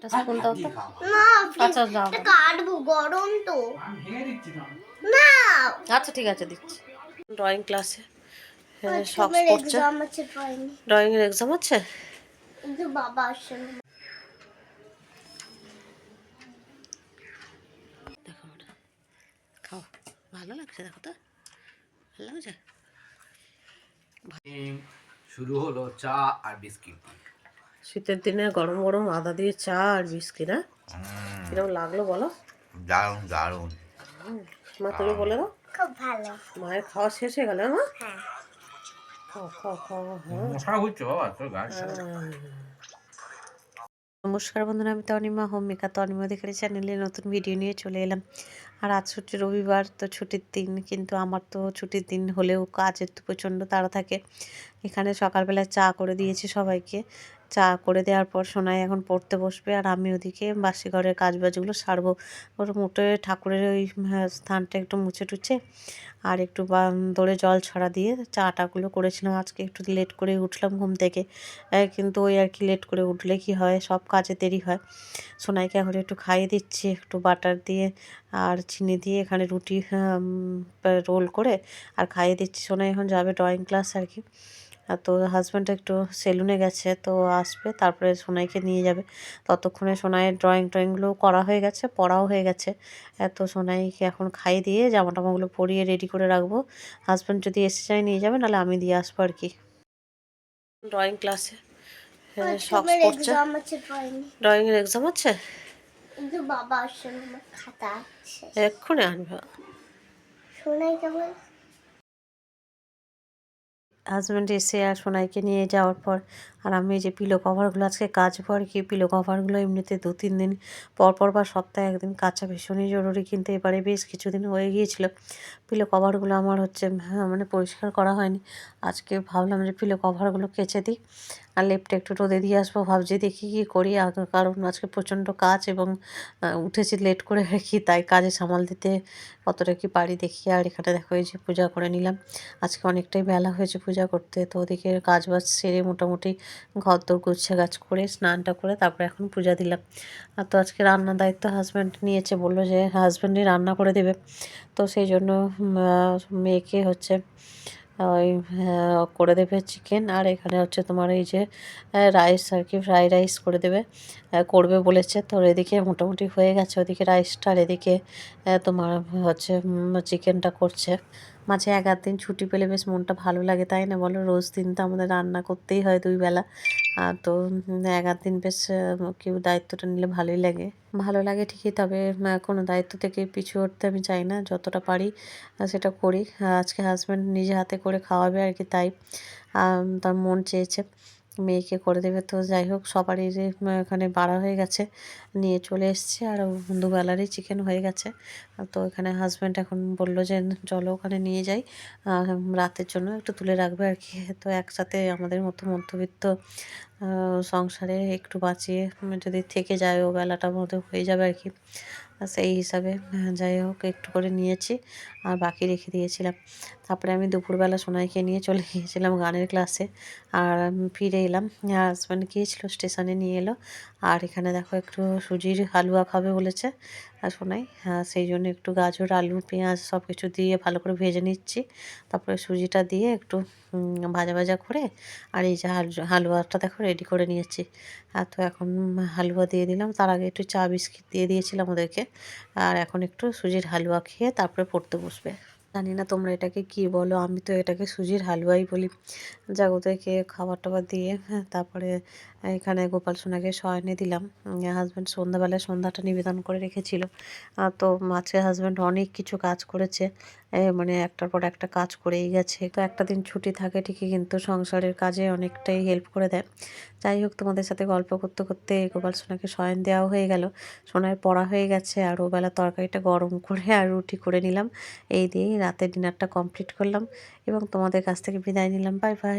এটা স্পুন দাও তো। না আচ্ছা দাও। এটা কাটবো গরম তো। না না। আচ্ছা ঠিক আছে দিচ্ছি। ড্রয়িং ক্লাসে এক্সাম আছে পাইনি ড্রয়িং এর এক্সাম আছে? কিন্তু বাবা আসছে। দেখো খাও। ভালো লাগছে দেখো তো। ভালো লাগছে? শুরু হলো চা আর বিস্কিট শীতের দিনে গরম গরম আদা দিয়ে চা আর বিস্কিট হ্যাঁ? কীরকম লাগল বলো? দারুণ দারুণ। মা তুমি বলে দাও। খুব ভালো। মায়ের খাওয়া শেষ হয়ে গেল মা? হ্যাঁ। খাও খাও খাও হ্যাঁ। নমস্কার বন্ধুরা আমি তনিমা হোম মেকার তনিমা দেখে চ্যানেলে নতুন ভিডিও নিয়ে চলে এলাম। আর আজ হচ্ছে রবিবার তো ছুটির দিন কিন্তু আমার তো ছুটির দিন হলেও কাজের তো প্রচণ্ড তাড়া থাকে। এখানে সকালবেলায় চা করে দিয়েছি সবাইকে। চা করে দেওয়ার পর সোনাই এখন পড়তে বসবে আর আমি ওদিকে বাসি ঘরের কাজ বাজগুলো সারবো। ওর মুটে ঠাকুরের ওই হ্যাঁ, স্থানটা একটু মুছে টুছে আর একটু দড়ে জল ছড়া দিয়ে চাটাগুলো করেছিলাম। আজকে একটু লেট করে উঠলাম ঘুম থেকে। কিন্তু ওই আর কি লেট করে উঠলে কি হয়? সব কাজে দেরি হয়। সোনাইকে এখন একটু খাইয়ে দিচ্ছি একটু বাটার দিয়ে আর চিনি দিয়ে এখানে রুটি রোল করে আর খাইয়ে দিচ্ছি। সোনাই এখন যাবে ড্রয়িং ক্লাস আর কি। তো হাজব্যান্ড একটু সেলুনে গেছে তো আসবে তারপরে সোনাইকে নিয়ে যাবে। ততক্ষণে সোনাইয়ের ড্রয়িং ট্রয়িংগুলো করা হয়ে গেছে পড়াও হয়ে গেছে। এত সোনাইকে এখন খাইয়ে দিয়ে জামা টামাগুলো পরিয়ে রেডি করে রাখব। হাজব্যান্ড যদি এসে যায় নিয়ে যাবে নাহলে আমি দিয়ে আসব আর কি। ড্রয়িং ক্লাসে পড়ছে। এক্সাম আছে এক্সাম বাবা খাতা এক্ষুনি আনবে। শোনাই কেমন? হাজব্যান্ড এসে আর সোনাইকে নিয়ে যাওয়ার পর আর আমি যে পিলো কভারগুলো আজকে কাচবো আর কি পিলো কভারগুলো এমনিতে দু তিন দিন পর পর বা সপ্তাহে একদিন কাচা ভীষণই জরুরি। কিন্তু এবারে বেশ কিছুদিন হয়ে গিয়েছিল। পিলো কভারগুলো আমার হচ্ছে হ্যাঁ, মানে পরিষ্কার করা হয়নি। আজকে ভাবলাম যে পিলো কভারগুলো কেচে দিই আর লেপটা একটু রোদে দিয়ে আসব। ভাবছি দেখি কী করি কারণ আজকে প্রচণ্ড কাজ এবং উঠেছি লেট করে কি তাই কাজে সামাল দিতে কতটা কি পারি দেখি। আর এখানে দেখো এই যে পূজা করে নিলাম। আজকে অনেকটাই বেলা হয়েছে পূজা করতে। তো ওদিকে কাজ বাজ সেরে মোটামুটি ঘর দর গুচ্ছে গাছ করে, স্নানটা করে তারপরে এখন পূজা দিলাম। আর তো আজকে রান্নার দায়িত্ব হাজব্যান্ড নিয়েছে, বলল যে হাজব্যান্ডই রান্না করে দেবে। তো সেই জন্য মেয়েকে হচ্ছে, ওই করে দেবে চিকেন আর এখানে হচ্ছে তোমার এই যে রাইস আর কি ফ্রাই রাইস করে দেবে। করবে বলেছে। তো এদিকে মোটামুটি হয়ে গেছে ওদিকে রাইসটা আর এদিকে তোমার হচ্ছে চিকেনটা করছে। মাঝে এক আধ দিন ছুটি পেলে বেশ মনটা ভালো লাগে, তাই না? বলো, রোজ দিন তো আমাদের রান্না করতেই হয় দুই বেলা। আর তো এক আধ দিন বেশ কেউ দায়িত্বটা নিলে ভালোই লাগে। ভালো লাগে ঠিকই, তবে কোনো দায়িত্ব থেকে পিছু উঠতে আমি চাই না। যতটা পারি সেটা করি। আজকে হাজব্যান্ড নিজে হাতে করে খাওয়াবে আর কি, তাই। তার মন চেয়েছে। মেয়েকে করে দেবে। তো যাই হোক, সবারই যে এখানে বাড়া হয়ে গেছে, নিয়ে চলে এসছে আর দুবেলারই চিকেন হয়ে গেছে। তো এখানে হাজব্যান্ড এখন বলল যে, চলো ওখানে নিয়ে যাই রাতের জন্য একটু তুলে রাখবে আর কি। তো একসাথে আমাদের মতো মধ্যবিত্ত সংসারে একটু বাঁচিয়ে যদি থেকে যায় ও বেলাটার মধ্যে হয়ে যাবে আর কি। সেই হিসাবে যাই হোক, একটু করে নিয়েছি আর বাকি রেখে দিয়েছিলাম। তারপরে আমি দুপুরবেলা সোনাইকে নিয়ে চলে গিয়েছিলাম গানের ক্লাসে আর ফিরে এলাম। হাজব্যান্ড গিয়েছিল, স্টেশনে নিয়ে এলো। আর এখানে দেখো একটু সুজির হালুয়া খাবে বলেছে। আর সোনাই হ্যাঁ সেই জন্য একটু গাজর, আলু, পেঁয়াজ সব কিছু দিয়ে ভালো করে ভেজে নিচ্ছি। তারপরে সুজিটা দিয়ে একটু ভাজা ভাজা করে আর এই যে হালু- হালুয়াটা দেখো রেডি করে নিয়েছি। আর তো এখন হালুয়া দিয়ে দিলাম। তার আগে একটু চা বিস্কিট দিয়ে দিয়েছিলাম ওদেরকে। আর এখন একটু সুজির হালুয়া খেয়ে তারপরে পড়তে বসবে। জানি না তোমরা এটাকে কি বলো আমি তো এটাকে সুজির হালুয়াই বলি। যাক খেয়ে খাবার টাবার দিয়ে হ্যাঁ, তারপরে এখানে গোপাল সোনাকে শয়নে দিলাম। হাজব্যান্ড সন্ধ্যাবেলায় সন্ধ্যাটা নিবেদন করে রেখেছিল। তো আজকে হাজব্যান্ড অনেক কিছু কাজ করেছে। মানে একটার পর একটা কাজ করেই গেছে। তো একটা দিন ছুটি থাকে ঠিকই কিন্তু সংসারের কাজে অনেকটাই হেল্প করে দেয়। যাই হোক, তোমাদের সাথে গল্প করতে করতে গোপাল সোনাকে শয়ন দেওয়া হয়ে গেল। সোনার পড়া হয়ে গেছে আর ওবেলা তরকারিটা গরম করে আর রুটি করে নিলাম। এই দিয়েই রাতে ডিনারটা কমপ্লিট করলাম এবং তোমাদের কাছ থেকে বিদায় নিলাম। Bye bye